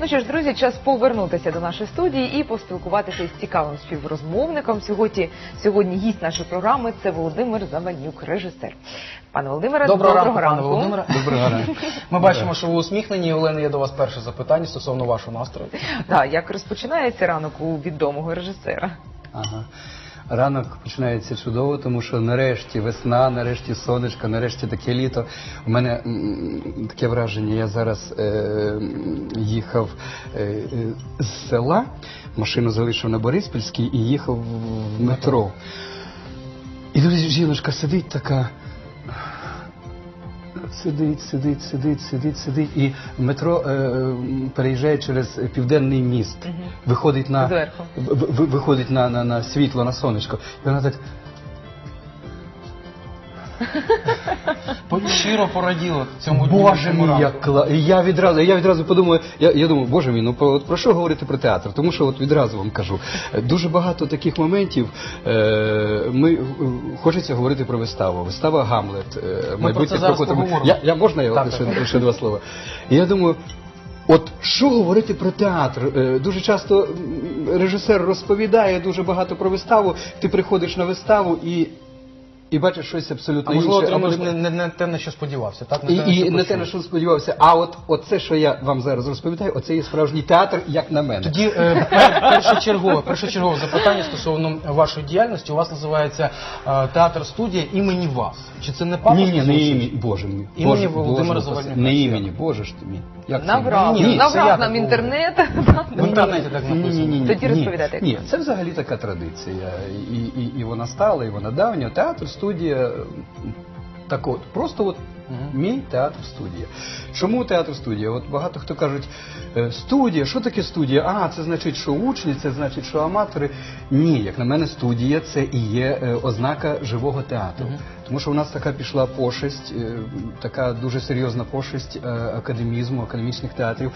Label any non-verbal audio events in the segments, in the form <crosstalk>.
Ну що ж, друзі, час повернутися до нашої студії і поспілкуватися із цікавим співрозмовником. Сьогодні сьогодні гість нашої програми це Володимир Заванюк, режисер. Пане Володимире, Доброго ранку, пане. Володимире. Доброго ранку. Ми бачимо, що ви усміхнені. Олена, є до вас перше запитання стосовно вашого настрою. Так, як розпочинається ранок у відомого режисера? Ага. Ранок починається чудово, тому що нарешті весна, нарешті сонечко, нарешті таке літо. У мене таке враження, я зараз е, їхав е, з села, машину залишив на Бориспільській і їхав в метро. І тут жіночка сидить така. Сидить, сидить, сидить, сидить, сидить. І метро е, переїжджає через південний міст. Виходить на Зверху. в- в- виходить на, на, на світло, на сонечко. І вона так. Щиро пораділо цьому Боже мій, як кла... І я відразу, я відразу подумав, я, я думаю, боже мій, ну про, про що говорити про театр? Тому що от відразу вам кажу, е, дуже багато таких моментів. Е, ми е, хочеться говорити про виставу. Вистава Гамлет. Е, майбутнє зараз Я, я можна я Так, ще, так, ще два слова. І я думаю. От що говорити про театр? Е, Дуже часто режисер розповідає дуже багато про виставу. Ти приходиш на виставу і, і бачиш щось абсолютно А можливо, інше. або не- не, не, не те, на що сподівався, так? і, те, і що не те, на що сподівався. А от, от це, що я вам зараз розповідаю, оце є справжній театр, як на мене. Тоді е, пер- першочергове, першочергове запитання стосовно вашої діяльності. У вас називається е, театр студія імені вас. Чи це не пафосно ні, ні, не імені, Боже мій. Імені Боже, Володимира Боже, Не імені, Боже ж ти мій. Як це? Наврав, Ні, це я наврав нам інтернет. В інтернеті так Ні, ні, ні, ні, Тоді ні. розповідайте, як Ні, це взагалі така традиція. І, і, і вона стала, і вона давня. Театр, студія. Так от, просто от мій театр студія. Чому театр студія? От багато хто кажуть, е, студія, що таке студія? А, це значить, що учні, це значить, що аматори. Ні, як на мене, студія це і є е, ознака живого театру. Тому що в нас така пішла пошесть, е, така дуже серйозна пошесть академізму, академічних театрів.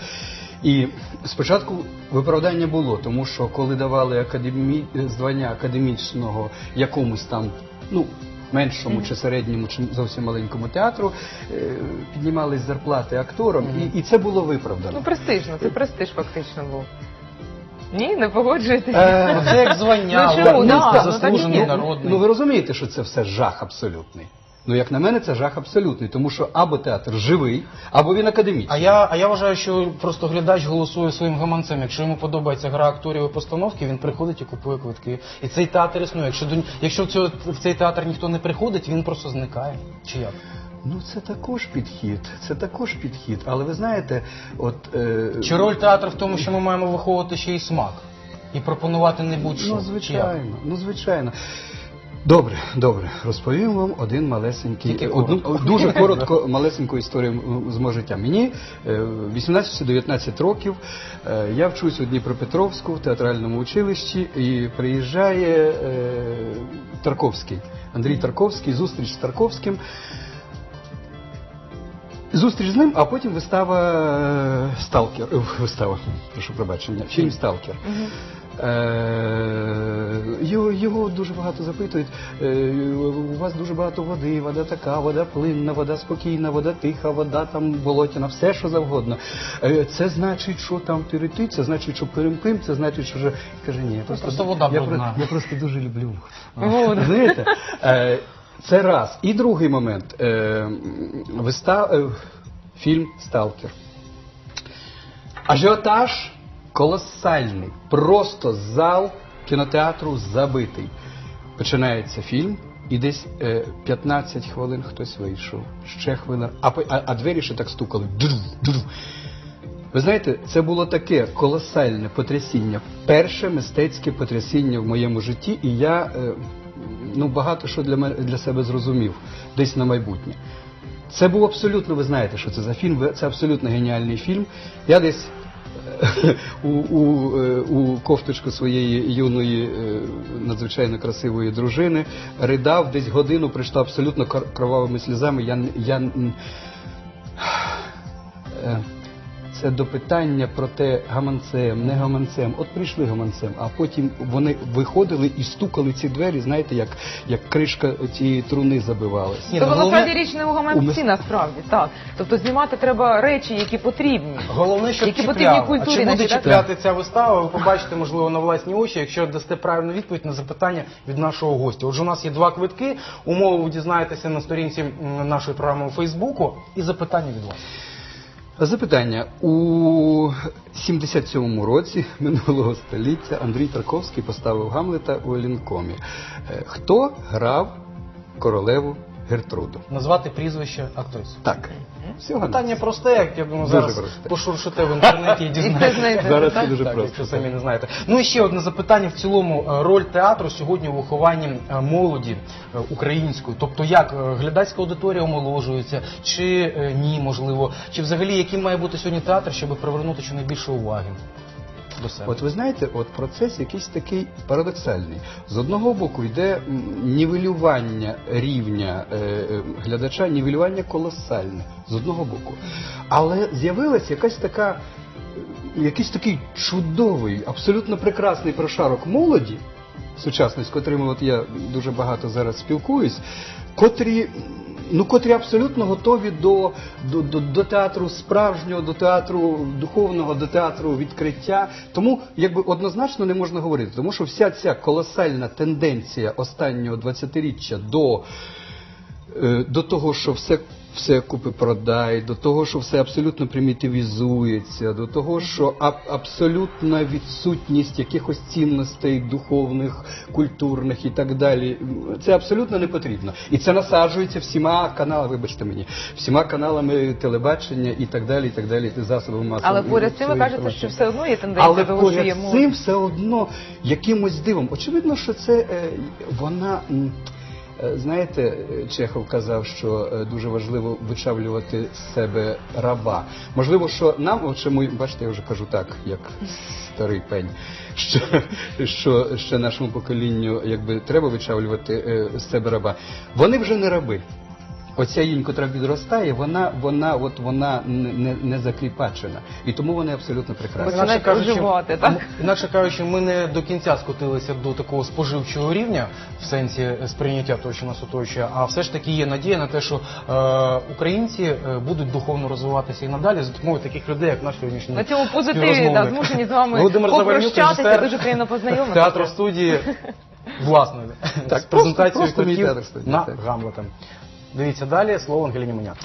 І спочатку виправдання було, тому що коли давали академі... звання академічного якомусь там, ну. Меншому чи середньому, чи зовсім маленькому театру е, піднімались зарплати акторам, і, і це було виправдано. Ну, престижно, це престиж фактично був. Ні, не погоджуєтесь? Е, Ну, Це як звання, Ну, чому? ну, Да, ну, заслужений ну, народний. Ну ви розумієте, що це все жах абсолютний. Ну як на мене, це жах абсолютний, тому що або театр живий, або він академічний. А я, а я вважаю, що просто глядач голосує своїм гаманцем. Якщо йому подобається гра акторів і постановки, він приходить і купує квитки. І цей театр існує. Якщо, до- якщо в, цього, в цей театр ніхто не приходить, він просто зникає. Чи як? Ну це також підхід, це також підхід. Але ви знаєте, от е... Чи роль театру в тому, що ми маємо виховувати ще й смак і пропонувати не будь-що? ну звичайно, ну звичайно. Добре, добре, розповім вам один малесенький, Тільки одну коротко. дуже коротко малесеньку історію з мого життя. Мені е, 18-19 років. е, Я вчусь у Дніпропетровську в театральному училищі і приїжджає е, Тарковський. Андрій Тарковський, зустріч з Тарковським. Зустріч з ним, а потім вистава е, Сталкер. е, Вистава, прошу пробачення, фільм Сталкер. Мгм. Е, Його, його дуже багато запитують. е, У вас дуже багато води, вода така, вода плинна, вода спокійна, вода тиха, вода там болотяна, все що завгодно. Е, Це значить, що там тирити, це значить, що перемпим, це значить, що вже каже, ні, я просто, просто вода я, брудна. я просто дуже люблю. Знаєте, це раз. І другий момент. Вистав, фільм Сталкер. Ажіотаж колосальний. Просто зал кінотеатру забитий. Починається фільм, і десь е, 15 хвилин хтось вийшов. Ще хвилина, а, а, а двері ще так стукали. Ду-ду, ду-ду. Ви знаєте, це було таке колосальне потрясіння, перше мистецьке потрясіння в моєму житті, і я е, ну, багато що для, мене, для себе зрозумів десь на майбутнє. Це був абсолютно, ви знаєте, що це за фільм, це абсолютно геніальний фільм. Я десь у, у, е, у кофточку своєї юної, е, надзвичайно красивої дружини ридав, десь годину прийшла абсолютно кровавими сльозами. Я, я, <sighs> е, це до питання про те гаманцем, не гаманцем. От прийшли гаманцем, а потім вони виходили і стукали ці двері, знаєте, як, як кришка цієї труни забивалась. Ні, Тобто ну, насправді річ не у гаманці насправді, так. Тобто знімати треба речі, які потрібні. Головне, щоб Які чіпляли. потрібні культурі, а чи буде чіпляти ця вистава, ви побачите, можливо, на власні очі, якщо дасте правильну відповідь на запитання від нашого гостя. Отже, у нас є два квитки. Умови ви дізнаєтеся на сторінці нашої програми у Фейсбуку. І запитання від вас. Запитання у 77-му році минулого століття Андрій Тарковський поставив Гамлета у Елінкомі. Е, Хто грав королеву Гертруду? Назвати прізвище актриси. Так, всього Питання просте, як я думаю, зараз просте. пошуршите в інтернеті і <laughs> дізнаєтеся. Зараз так? це дуже Так, просто. якщо самі не знаєте. Ну і ще одне запитання в цілому. Е, Роль театру сьогодні у вихованні е, молоді е, української. Тобто, як глядацька аудиторія омоложується, чи ні, можливо, чи взагалі яким має бути сьогодні театр, щоб привернути щонайбільше уваги до себе. От ви знаєте, от процес якийсь такий парадоксальний. З одного боку йде нівелювання рівня е, е, глядача, нівелювання колосальне з одного боку. Але з'явилася якась така, е, якийсь такий чудовий, абсолютно прекрасний прошарок молоді, сучасний, з котрими от я дуже багато зараз спілкуюсь, котрі. Ну, котрі абсолютно готові до, до, до, до театру справжнього, до театру духовного, до театру відкриття. Тому якби однозначно не можна говорити, тому що вся ця колосальна тенденція останнього 20-річчя до е, до того, що все, все купи продай, до того, що все абсолютно примітивізується, до того, що аб, абсолютна відсутність якихось цінностей духовних, культурних і так далі. Це абсолютно не потрібно. І це насаджується всіма каналами, вибачте мені, всіма каналами телебачення і так далі, і так далі, засобами масової Але поряд з цим ви кажете, що все одно є тенденція Але того, поряд з цим все одно якимось дивом. Очевидно, що це е, вона. Е, Знаєте, е, Чехов казав, що е, дуже важливо вичавлювати з себе раба. Можливо, що нам, от що бачите, я вже кажу так, як старий пень, що, що ще нашому поколінню якби треба вичавлювати з себе раба. Вони вже не раби. Оця їнь, котра підростає, вона, вона, от вона не, не, не закріпачена. І тому вони абсолютно прекрасні. Починають оживати, так? інакше кажучи, ми не до кінця скотилися до такого споживчого рівня в сенсі сприйняття того, що нас оточує, а все ж таки є надія на те, що е, українці е, будуть духовно розвиватися і надалі за допомогою таких людей, як наш сьогоднішній На цьому позитиві да, змушені з вами Володимир попрощатися. Дуже приємно познайомитися. Театру студії <laughs> власне Так, з презентацією просто- просто театр на. Гамлета. Дивіться далі слово Ангеліні Маняк.